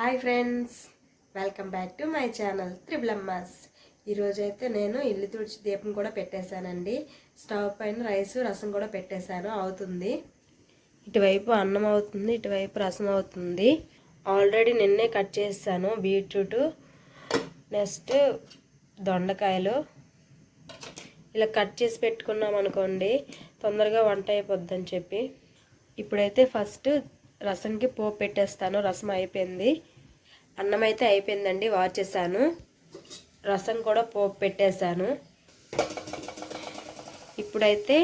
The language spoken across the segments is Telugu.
Hi friends welcome back to my channel త్రిబులమ్మాస్. ఈరోజు అయితే నేను ఇల్లు తుడిచి దీపం కూడా పెట్టేశానండి. స్టవ్ పైన రైస్ రసం కూడా పెట్టేశాను అవుతుంది. ఇటువైపు అన్నం అవుతుంది ఇటువైపు రసం అవుతుంది. ఆల్రెడీ నిన్నే కట్ చేస్తాను బీట్రూట్ నెక్స్ట్ దొండకాయలు. ఇలా కట్ చేసి పెట్టుకున్నాం అనుకోండి తొందరగా వంట అయిపోద్దని చెప్పి. ఇప్పుడైతే ఫస్ట్ రసంకి పోపు పెట్టేస్తాను రసం అయిపోయింది. అన్నం అయితే అయిపోయిందండి వాచేసాను రసం కూడా పోపు పెట్టేశాను. ఇప్పుడైతే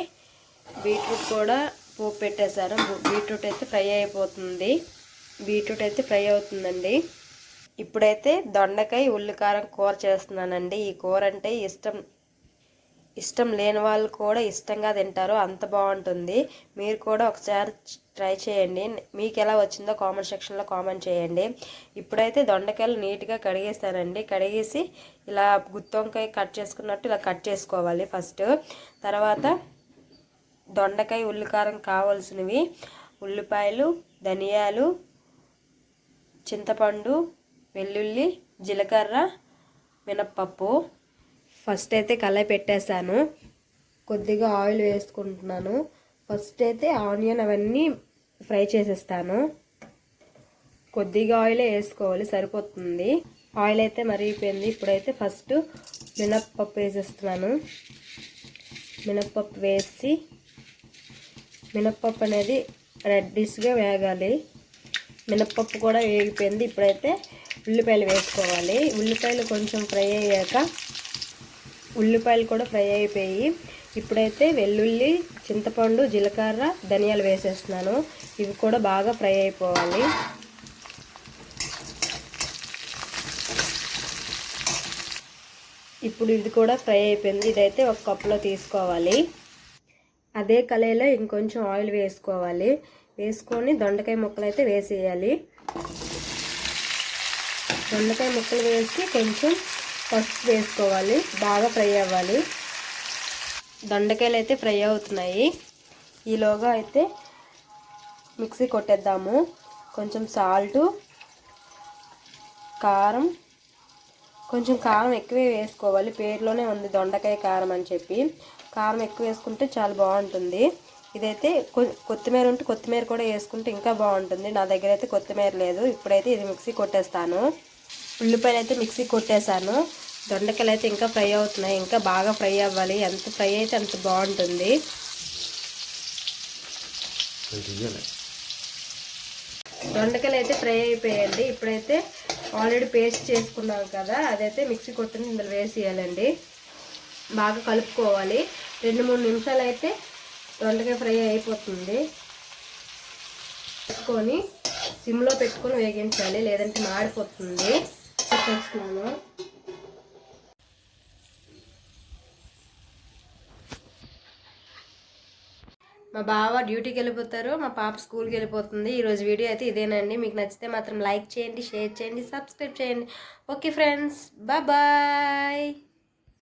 బీట్రూట్ కూడా పోపు పెట్టేశాను. బీట్రూట్ అయితే ఫ్రై అయిపోతుంది. బీట్రూట్ అయితే ఫ్రై అవుతుందండి. ఇప్పుడైతే దొండకాయ ఉల్లికారం కూర చేస్తున్నానండి. ఈ కూర అంటే ఇష్టం ఇష్టం లేని వాళ్ళు కూడా ఇష్టంగా తింటారు. అంత బాగుంటుంది. మీరు కూడా ఒకసారి ట్రై చేయండి. మీకు ఎలా వచ్చిందో కామెంట్ సెక్షన్లో కామెంట్ చేయండి. ఇప్పుడైతే దొండకాయలు నీట్గా కడిగేస్తానండి కడిగేసి ఇలా గుత్తొంకాయ కట్ చేసుకున్నట్టు ఇలా కట్ చేసుకోవాలి ఫస్ట్. తర్వాత దొండకాయ ఉల్లికారం కావాల్సినవి ఉల్లిపాయలు ధనియాలు చింతపండు వెల్లుల్లి జీలకర్ర మినప్పప్పు ఫస్ట్ అయితే కళాయి పెట్టేశాను. కొద్దిగా ఆయిల్ వేసుకుంటున్నాను. ఫస్ట్ అయితే ఆనియన్ అవన్నీ ఫ్రై చేసేస్తాను. కొద్దిగా ఆయిలే వేసుకోవాలి సరిపోతుంది. ఆయిల్ అయితే మరిగిపోయింది. ఇప్పుడైతే ఫస్ట్ మినప్పప్పు వేసేస్తున్నాను. మినప్పప్పు వేసి మినప్పప్పు అనేది రెడ్డిష్గా వేగాలి. మినప్పప్పు కూడా వేగిపోయింది. ఇప్పుడైతే ఉల్లిపాయలు వేసుకోవాలి. ఉల్లిపాయలు కొంచెం ఫ్రై అయ్యాక ఉల్లిపాయలు కూడా ఫ్రై అయిపోయి ఇప్పుడైతే వెల్లుల్లి చింతపండు జీలకర్ర ధనియాలు వేసేస్తున్నాను. ఇవి కూడా బాగా ఫ్రై అయిపోవాలి. ఇప్పుడు ఇది కూడా ఫ్రై అయిపోయింది. ఇదైతే ఒక కప్పులో తీసుకోవాలి. అదే కళాయిలో ఇంకొంచెం ఆయిల్ వేసుకోవాలి. వేసుకొని దొండకాయ ముక్కలు అయితే వేసేయాలి. దొండకాయ ముక్కలు వేసి కొంచెం పసుపు వేసుకోవాలి బాగా ఫ్రై అవ్వాలి. దొండకాయలు అయితే ఫ్రై అవుతున్నాయి. ఈలోగా అయితే మిక్సీ కొట్టేద్దాము. కొంచెం సాల్టు కారం కొంచెం కారం ఎక్కువే వేసుకోవాలి. పేరులోనే ఉంది దొండకాయ కారం అని చెప్పి. కారం ఎక్కువ వేసుకుంటే చాలా బాగుంటుంది. ఇదైతే కొత్తిమీర ఉంటే కొత్తిమీర కూడా వేసుకుంటే ఇంకా బాగుంటుంది. నా దగ్గర అయితే కొత్తిమీర లేదు. ఇప్పుడైతే ఇది మిక్సీ కొట్టేస్తాను. ఉల్లిపాయలు అయితే మిక్సీ కొట్టేశాను. దొండకాయలు అయితే ఇంకా ఫ్రై అవుతున్నాయి. ఇంకా బాగా ఫ్రై అవ్వాలి. ఎంత ఫ్రై అయితే అంత బాగుంటుంది. దొండకాయలు అయితే ఫ్రై అయిపోయాయండి. ఇప్పుడైతే ఆల్రెడీ పేస్ట్ చేసుకున్నాం కదా అదైతే మిక్సీ కొట్టుని ఇందులో వేసేయాలండి. బాగా కలుపుకోవాలి. రెండు మూడు నిమిషాలు అయితే దొండకాయ ఫ్రై అయిపోతుంది. పెట్టుకొని సిమ్లో పెట్టుకొని వేగించాలి. లేదంటే మాడిపోతుంది. చెప్పేస్తున్నాను మా బావ డ్యూటీకి వెళ్ళిపోతారు మా పాప స్కూల్కి వెళ్ళిపోతుంది. ఈరోజు వీడియో అయితే ఇదేనండి. మీకు నచ్చితే మాత్రం లైక్ చేయండి షేర్ చేయండి సబ్స్క్రైబ్ చేయండి. Okay friends bye.